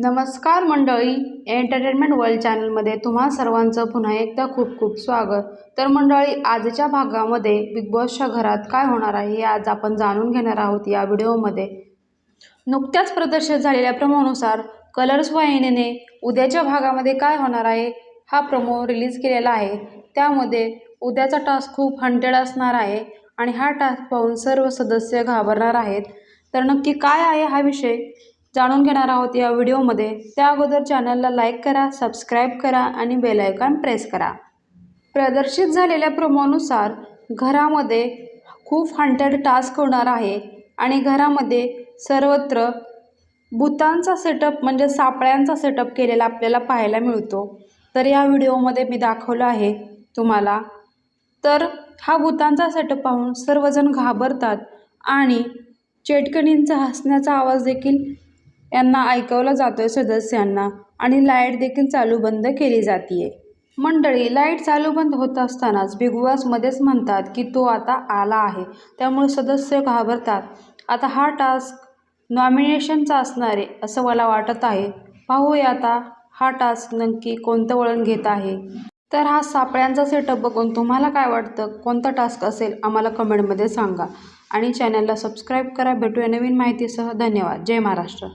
नमस्कार मंडळी entertainment world चॅनलमध्ये तुम्हा सर्वांचं पुन्हा एकदा खूप खूप स्वागत. तर मंडळी आजच्या भागामध्ये बिग बॉसच्या घरात काय होणार आहे हे आज आपण जाणून घेणार आहोत या व्हिडिओमध्ये. नुकत्याच प्रदर्शित झालेल्या प्रमोनुसार कलर्स वाहिनीने उद्याच्या भागामध्ये काय होणार आहे हा प्रमो रिलीज केलेला आहे. त्यामध्ये उद्याचा टास्क खूप हंटेड असणार आहे आणि हा टास्क पाहून सर्व सदस्य घाबरणार आहेत. तर नक्की काय आहे हा विषय? जाणून घेणार आहोत या व्हिडिओमध्ये. त्या अगोदर चॅनलला लाईक करा सबस्क्राईब करा आणि बेलायकॉन प्रेस करा. प्रदर्शित झालेल्या प्रमोनुसार घरामध्ये खूप हंटेड टास्क होणार आहे आणि घरामध्ये सर्वत्र भूतांचा सेटअप म्हणजे सापळ्यांचा सेटअप केलेला आपल्याला पाहायला मिळतो. तर या व्हिडिओमध्ये मी दाखवलं आहे तुम्हाला. तर हा भूतांचा सेटअप पाहून सर्वजण घाबरतात आणि चेटकणींचा हसण्याचा आवाज देखील यांना ऐकवला जातो आहे सदस्यांना आणि लाइट देखील चालू बंद केली जाते मंडळी लाइट चालू बंद होत असतानाच बिगबॉसमध्येच म्हणतात की तो आता आला आहे. त्यामुळे सदस्य घाबरतात. आता हा टास्क नॉमिनेशनचा असणार आहे असं मला वाटत आहे. पाहूया आता हा टास्क नक्की कोणतं वळण घेत आहे. तर हा सापळ्यांचा सेटअप बघून तुम्हाला काय वाटतं? कोणता टास्क असेल? आम्हाला कमेंटमध्ये सांगा. आणि चॅनलला सबस्क्राईब करा. भेटूया नवीन माहितीसह. धन्यवाद. जय महाराष्ट्र.